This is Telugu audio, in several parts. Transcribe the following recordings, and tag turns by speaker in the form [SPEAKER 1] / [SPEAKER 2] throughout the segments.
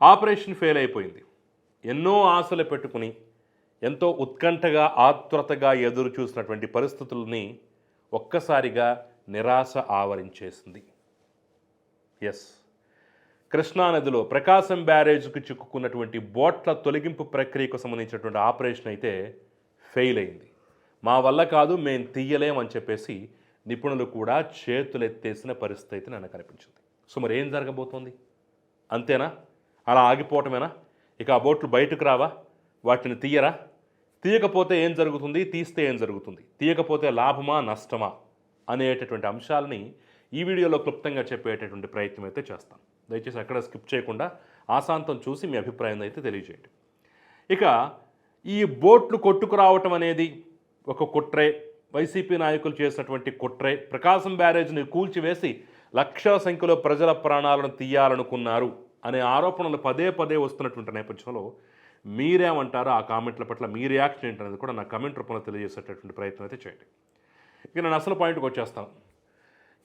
[SPEAKER 1] ఆపరేషన్ ఫెయిల్ అయిపోయింది. ఎన్నో ఆశలు పెట్టుకుని ఎంతో ఉత్కంఠగా ఆతృతగా ఎదురు చూసినటువంటి పరిస్థితుల్ని ఒక్కసారిగా నిరాశ ఆవరించేసింది. ఎస్ కృష్ణానదిలో ప్రకాశం బ్యారేజ్కు చిక్కుకున్నటువంటి బోట్ల తొలగింపు ప్రక్రియకు సంబంధించినటువంటి ఆపరేషన్ అయితే ఫెయిల్ అయింది. మా వల్ల కాదు మేము తీయలేమని చెప్పేసి నిపుణులు కూడా చేతులెత్తేసిన పరిస్థితి అయితే నాకు కనిపించింది. సో మరి ఏం జరగబోతోంది? అంతేనా? అలా ఆగిపోవటమేనా? ఇక ఆ బోట్లు బయటకు రావా? వాటిని తీయరా? తీయకపోతే ఏం జరుగుతుంది? తీస్తే ఏం జరుగుతుంది? తీయకపోతే లాభమా నష్టమా? అనేటటువంటి అంశాలని ఈ వీడియోలో క్లుప్తంగా చెప్పేటటువంటి ప్రయత్నం అయితే చేస్తాను. దయచేసి అక్కడ స్కిప్ చేయకుండా ఆశాంతం చూసి మీ అభిప్రాయం అయితే తెలియజేయండి. ఇక ఈ బోట్లు కొట్టుకురావటం అనేది ఒక కుట్రే. వైసీపీ నాయకులు చేసినటువంటి కుట్రే. ప్రకాశం బ్యారేజ్ని కూల్చివేసి లక్షల సంఖ్యలో ప్రజల ప్రాణాలను తీయాలనుకున్నారు. అనే ఆరోపణలు పదే పదే వస్తున్నటువంటి నేపథ్యంలో మీరేమంటారో? ఆ కామెంట్ల పట్ల మీ రియాక్షన్ ఏంటనేది కూడా నా కమెంట్ రూపంలో తెలియజేసేటటువంటి ప్రయత్నం అయితే చేయండి. ఇక నేను అసలు పాయింట్కి వచ్చేస్తాను.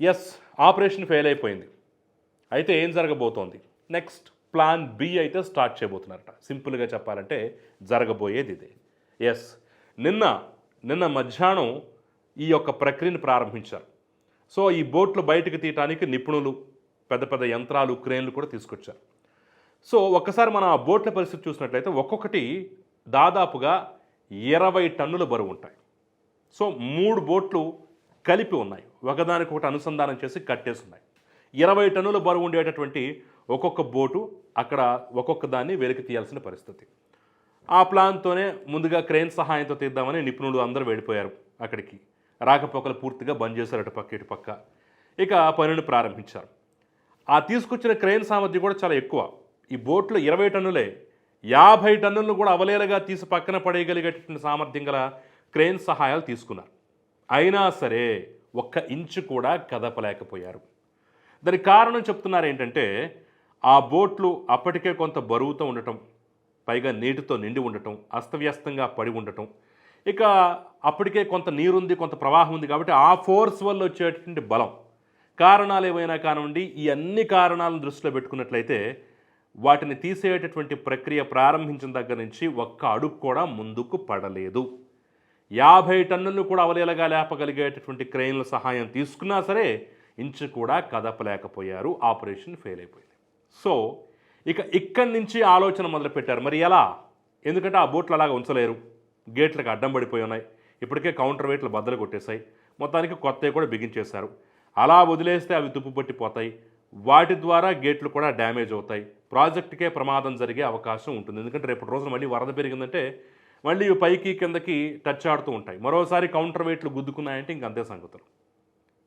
[SPEAKER 1] ఎస్ ఆపరేషన్ ఫెయిల్ అయిపోయింది. అయితే ఏం జరగబోతోంది? నెక్స్ట్ ప్లాన్ బి అయితే స్టార్ట్ చేయబోతున్నారట. సింపుల్గా చెప్పాలంటే జరగబోయేది ఇదే. ఎస్ నిన్న నిన్న మధ్యాహ్నం ఈ యొక్క ప్రక్రియను ప్రారంభించారు. సో ఈ బోట్లు బయటకు తీయటానికి నిపుణులు పెద్ద పెద్ద యంత్రాలు క్రేన్లు కూడా తీసుకొచ్చారు. సో ఒక్కసారి మనం ఆ బోట్ల పరిస్థితి చూసినట్లయితే ఒక్కొక్కటి దాదాపుగా ఇరవై టన్నుల బరువు ఉంటాయి. సో మూడు బోట్లు కలిపి ఉన్నాయి. ఒకదానికొకటి అనుసంధానం చేసి కట్టేసి ఉన్నాయి ఇరవై టన్నుల బరువు ఉండేటటువంటి ఒక్కొక్క బోటు అక్కడ ఒక్కొక్క దాన్ని వెలికి తీయాల్సిన పరిస్థితి. ఆ ప్లాన్తోనే ముందుగా క్రెయిన్ సహాయంతో తీద్దామని నిపుణులు అందరూ వెళ్ళిపోయారు అక్కడికి. రాకపోకలు పూర్తిగా బంద్ చేశారు అటు పక్క ఇటు పక్క. ఇక పనిని ప్రారంభించారు. ఆ తీసుకొచ్చిన క్రెయిన్ సామర్థ్యం కూడా చాలా ఎక్కువ. ఈ బోట్లు ఇరవై టన్నులే. యాభై టన్నులను కూడా అవలేలగా తీసి పక్కన పడేయగలిగేటటువంటి సామర్థ్యం గల క్రెయిన్ సహాయాలు తీసుకున్నారు. అయినా సరే ఒక్క ఇంచు కూడా కదపలేకపోయారు. దానికి కారణం చెప్తున్నారు ఏంటంటే ఆ బోట్లు అప్పటికే కొంత బరువుతో ఉండటం పైగా నీటితో నిండి ఉండటం అస్తవ్యస్తంగా పడి ఉండటం. ఇక అప్పటికే కొంత నీరుంది కొంత ప్రవాహం ఉంది కాబట్టి ఆ ఫోర్స్ వల్ల వచ్చేటటువంటి బలం కారణాలు ఏవైనా కానివ్వండి ఈ అన్ని కారణాలను దృష్టిలో పెట్టుకున్నట్లయితే వాటిని తీసేటటువంటి ప్రక్రియ ప్రారంభించిన దగ్గర నుంచి ఒక్క అడుగు కూడా ముందుకు పడలేదు. యాభై టన్నులను కూడా అవలేలగా లేపగలిగేటటువంటి క్రెయిన్ల సహాయం తీసుకున్నా సరే ఇంచు కూడా కదపలేకపోయారు. ఆపరేషన్ ఫెయిల్ అయిపోయింది సో ఇక ఇక్కడి నుంచి ఆలోచన మొదలుపెట్టారు. మరి ఎలా? ఎందుకంటే ఆ బోట్లు అలాగా ఉంచలేరు. గేట్లకు అడ్డం పడిపోయి ఉన్నాయి. ఇప్పటికే కౌంటర్ వెయిట్లు బద్దలు కొట్టేశాయి. మొత్తానికి కొత్తవి కూడా బిగించేశారు. అలా వదిలేస్తే అవి తుప్పుపట్టిపోతాయి వాటి ద్వారా గేట్లు కూడా డ్యామేజ్ అవుతాయి. ప్రాజెక్టుకే ప్రమాదం జరిగే అవకాశం ఉంటుంది. ఎందుకంటే రేపటి రోజున మళ్ళీ వరద పెరిగిందంటే మళ్ళీ ఇవి పైకి కిందకి టచ్ ఆడుతూ ఉంటాయి. మరోసారి కౌంటర్ వెయిట్లు గుద్దుకున్నాయంటే ఇంక అంతే సంగతులు.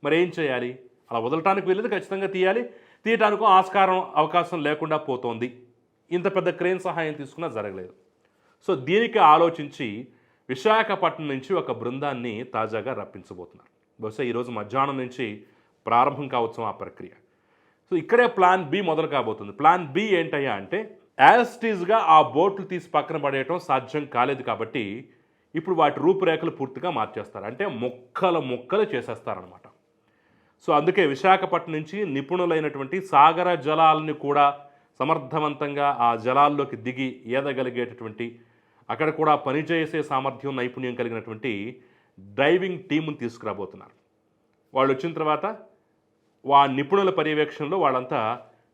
[SPEAKER 1] మరి ఏం చేయాలి? అలా వదలటానికి వెళ్ళేది ఖచ్చితంగా తీయాలి. తీయటానికి ఆస్కారం అవకాశం లేకుండా పోతోంది. ఇంత పెద్ద క్రేన్ సహాయం తీసుకున్నా జరగలేదు. సో దీనికి ఆలోచించి విశాఖపట్నం నుంచి ఒక బృందాన్ని తాజాగా రప్పించబోతున్నారు. బహుశా ఈరోజు మధ్యాహ్నం నుంచి ప్రారంభం కావచ్చు ఆ ప్రక్రియ. సో ఇక్కడే ప్లాన్ బి మొదలు కాబోతుంది. ప్లాన్ బి ఏంటయ్యా అంటే యాజ్టీజ్గా ఆ బోట్లు తీసి పక్కన పడేయటం సాధ్యం కాలేదు కాబట్టి ఇప్పుడు వాటి రూపురేఖలు పూర్తిగా మార్చేస్తారు. అంటే మొక్కలు మొక్కలు చేసేస్తారనమాట సో అందుకే విశాఖపట్నం నుంచి నిపుణులైనటువంటి సాగర జలాలని కూడా సమర్థవంతంగా ఆ జలాల్లోకి దిగి ఈదగలిగేటటువంటి అక్కడ కూడా పనిచేసే సామర్థ్యం నైపుణ్యం కలిగినటువంటి డ్రైవింగ్ టీముని తీసుకురాబోతున్నారు. వాళ్ళు వచ్చిన తర్వాత వా నిపుణుల పర్యవేక్షణలో వాళ్ళంతా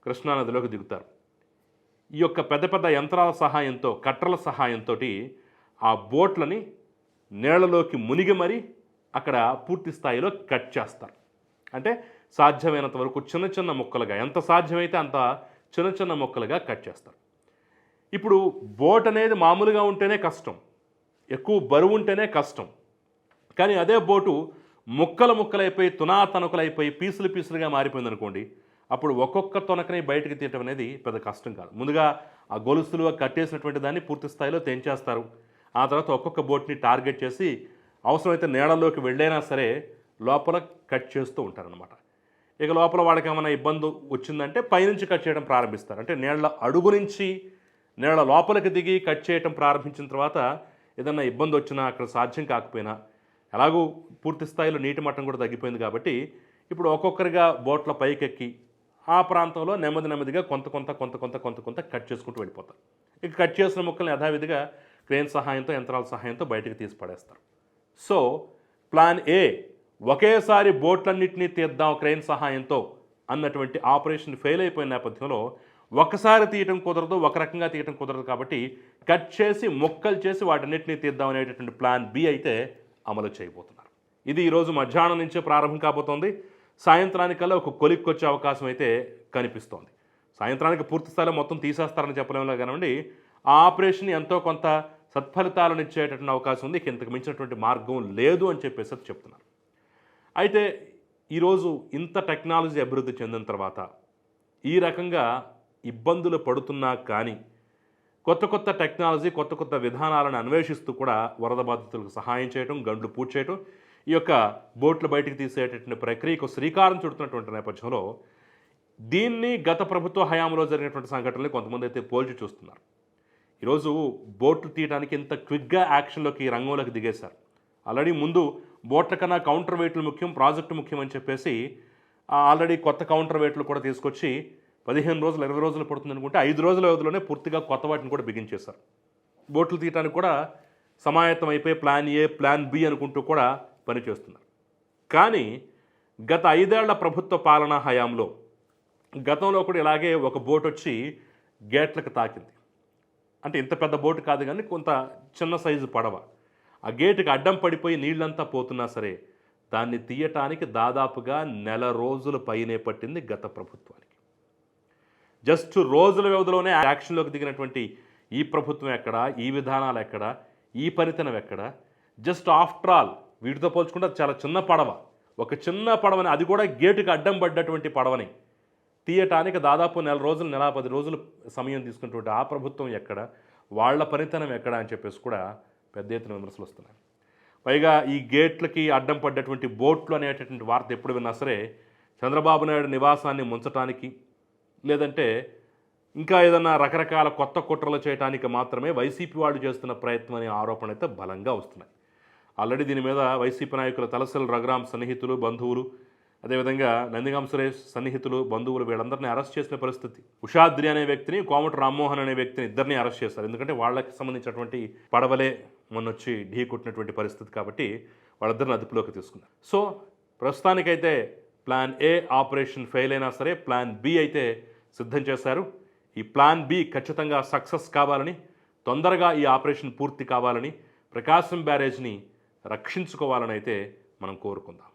[SPEAKER 1] కృష్ణానదిలోకి దిగుతారు. ఈ యొక్క పెద్ద పెద్ద యంత్రాల సహాయంతో కట్టల సహాయంతో ఆ బోట్లని నీళ్ళలోకి మునిగి మరీ అక్కడ పూర్తి స్థాయిలో కట్ చేస్తారు. అంటే సాధ్యమైనంత వరకు చిన్న చిన్న ముక్కలుగా ఎంత సాధ్యమైతే అంత చిన్న చిన్న ముక్కలుగా కట్ చేస్తారు. ఇప్పుడు బోట్ అనేది మామూలుగా ఉంటేనే కష్టం ఎక్కువ బరువు ఉంటేనే కష్టం. కానీ అదే బోటు ముక్కలు ముక్కలైపోయి తునా తణుకులైపోయి పీసులు పీసులుగా మారిపోయింది అనుకోండి అప్పుడు ఒక్కొక్క తొనకని బయటకు తీయటం అనేది పెద్ద కష్టం కాదు. ముందుగా ఆ గొలుసులుగా కట్టేసినటువంటి దాన్ని పూర్తి స్థాయిలో తెంచేస్తారు. ఆ తర్వాత ఒక్కొక్క బోట్ని టార్గెట్ చేసి అవసరమైతే నేడల్లోకి వెళ్ళైనా సరే లోపల కట్ చేస్తూ ఉంటారనమాట ఇక లోపల వాళ్ళకి ఏమైనా ఇబ్బంది వచ్చిందంటే పైనుంచి కట్ చేయడం ప్రారంభిస్తారు. అంటే నీళ్ళ అడుగు నుంచి నీళ్ళ లోపలికి దిగి కట్ చేయడం ప్రారంభించిన తర్వాత ఏదన్నా ఇబ్బంది వచ్చినా అక్కడ సాధ్యం కాకపోయినా ఎలాగూ పూర్తి స్థాయిలో నీటి మట్టం కూడా తగ్గిపోయింది కాబట్టి ఇప్పుడు ఒక్కొక్కరిగా బోట్ల పైకెక్కి ఆ ప్రాంతంలో నెమ్మది నెమ్మదిగా కొంత కొంత కొంత కొంత కొంత కొంత కట్ చేసుకుంటూ వెళ్ళిపోతారు. ఇక కట్ చేసిన మొక్కల్ని యథావిధిగా క్రేన్ సహాయంతో యంత్రాల సహాయంతో బయటకు తీసి పడేస్తారు. సో ప్లాన్ ఏ ఒకేసారి బోట్లన్నింటినీ తీద్దాం క్రెయిన్ సహాయంతో అన్నటువంటి ఆపరేషన్ ఫెయిల్ అయిపోయిన నేపథ్యంలో ఒకసారి తీయటం కుదరదు ఒక రకంగా తీయటం కుదరదు కాబట్టి కట్ చేసి మొక్కలు చేసి వాటన్నిటినీ తీద్దాం అనేటటువంటి ప్లాన్ బి అయితే అమలు చేయబోతున్నారు. ఇది ఈరోజు మధ్యాహ్నం నుంచే ప్రారంభం కాబోతోంది. సాయంత్రానికల్లా ఒక కొలిక్కొచ్చే అవకాశం అయితే కనిపిస్తోంది. సాయంత్రానికి పూర్తి స్థాయిలో మొత్తం తీసేస్తారని చెప్పలేములే కానివ్వండి ఆ ఆపరేషన్ ఎంతో కొంత సత్ఫలితాలను ఇచ్చేటటువంటి అవకాశం ఉంది. ఇంతకు మించినటువంటి మార్గం లేదు అని చెప్పేసి అది చెప్తున్నారు. అయితే ఈరోజు ఇంత టెక్నాలజీ అభివృద్ధి చెందిన తర్వాత ఈ రకంగా ఇబ్బందులు పడుతున్నా కానీ కొత్త కొత్త టెక్నాలజీ కొత్త కొత్త విధానాలను అన్వేషిస్తూ కూడా వరద బాధితులకు సహాయం చేయడం గండ్లు పూడ్చి చేయడం ఈ యొక్క బోట్లు బయటికి తీసేటటువంటి ప్రక్రియకు శ్రీకారం చుడుతున్నటువంటి నేపథ్యంలో దీన్ని గత ప్రభుత్వ హయాంలో జరిగినటువంటి సంఘటనలు కొంతమంది అయితే పోల్చి చూస్తున్నారు. ఈరోజు బోట్లు తీయడానికి ఇంత క్విక్గా యాక్షన్లోకి రంగంలోకి దిగేశారు. ఆల్రెడీ ముందు బోట్ల కన్నా కౌంటర్ వెయిట్లు ముఖ్యం ప్రాజెక్టు ముఖ్యం అని చెప్పేసి ఆల్రెడీ కొత్త కౌంటర్ వెయిట్లు కూడా తీసుకొచ్చి పదిహేను రోజులు ఇరవై రోజులు పడుతుంది అనుకుంటే ఐదు రోజుల వ్యవధిలోనే పూర్తిగా కొత్త వాటిని కూడా బిగించేశారు బోట్లు తీయడానికి కూడా సమాయత్తం అయిపోయి ప్లాన్ ఏ ప్లాన్ బి అనుకుంటూ కూడా పనిచేస్తున్నారు కానీ గత ఐదేళ్ళ ప్రభుత్వ పాలనా హయాంలో గతంలో కూడా ఇలాగే ఒక బోట్ వచ్చి గేట్లకు తాకింది. అంటే ఇంత పెద్ద బోటు కాదు కానీ కొంత చిన్న సైజు పడవ. ఆ గేటుకి అడ్డం పడిపోయి నీళ్ళంతా పోతున్నా సరే దాన్ని తీయటానికి దాదాపుగా నెల రోజుల పైనే పట్టింది గత ప్రభుత్వానికి. జస్ట్ రోజుల వ్యవధిలోనే యాక్షన్లోకి దిగినటువంటి ఈ ప్రభుత్వం ఎక్కడ ఈ విధానాలు ఎక్కడ ఈ పనితనం ఎక్కడ? జస్ట్ ఆఫ్టర్ ఆల్ వీటితో పోల్చుకుంటే చాలా చిన్న పడవ. ఒక చిన్న పడవని అది కూడా గేటుకు అడ్డం పడ్డటువంటి పడవని. తీయటానికి దాదాపు నెల రోజులు నెల పది రోజులు సమయం తీసుకున్నటువంటి ఆ ప్రభుత్వం ఎక్కడ వాళ్ళ పనితనం ఎక్కడ అని చెప్పేసి కూడా పెద్ద ఎత్తున విమర్శలు వస్తున్నాయి. పైగా ఈ గేట్లకి అడ్డం పడ్డటువంటి బోట్లు అనేటటువంటి వార్త ఎప్పుడు విన్నా సరే చంద్రబాబు నాయుడు నివాసాన్ని ముంచటానికి లేదంటే ఇంకా ఏదన్నా రకరకాల కొత్త కుట్రలు చేయడానికి మాత్రమే వైసీపీ వాళ్ళు చేస్తున్న ప్రయత్నం అనే ఆరోపణ అయితే బలంగా వస్తున్నాయి. ఆల్రెడీ దీని మీద వైసీపీ నాయకులు తలసల రఘురామ్ సన్నిహితులు బంధువులు అదేవిధంగా నందిగాం సురేష్ సన్నిహితులు బంధువులు వీళ్ళందరినీ అరెస్ట్ చేసిన పరిస్థితి. ఉషాద్రి అనే వ్యక్తిని కోమటి రామ్మోహన్ అనే వ్యక్తిని ఇద్దరిని అరెస్ట్ చేశారు. ఎందుకంటే వాళ్ళకి సంబంధించినటువంటి పడవలే మొన్నొచ్చి ఢీ కొట్టినటువంటి పరిస్థితి కాబట్టి వాళ్ళిద్దరిని అదుపులోకి తీసుకున్నారు. సో ప్రస్తుతానికైతే ప్లాన్ ఏ ఆపరేషన్ ఫెయిల్ అయినా సరే ప్లాన్ బి అయితే సిద్ధం చేశారు. ఈ ప్లాన్ బి ఖచ్చితంగా సక్సెస్ కావాలని తొందరగా ఈ ఆపరేషన్ పూర్తి కావాలని ప్రకాశం బ్యారేజ్ని రక్షించుకోవాలని అయితే మనం కోరుకుందాం.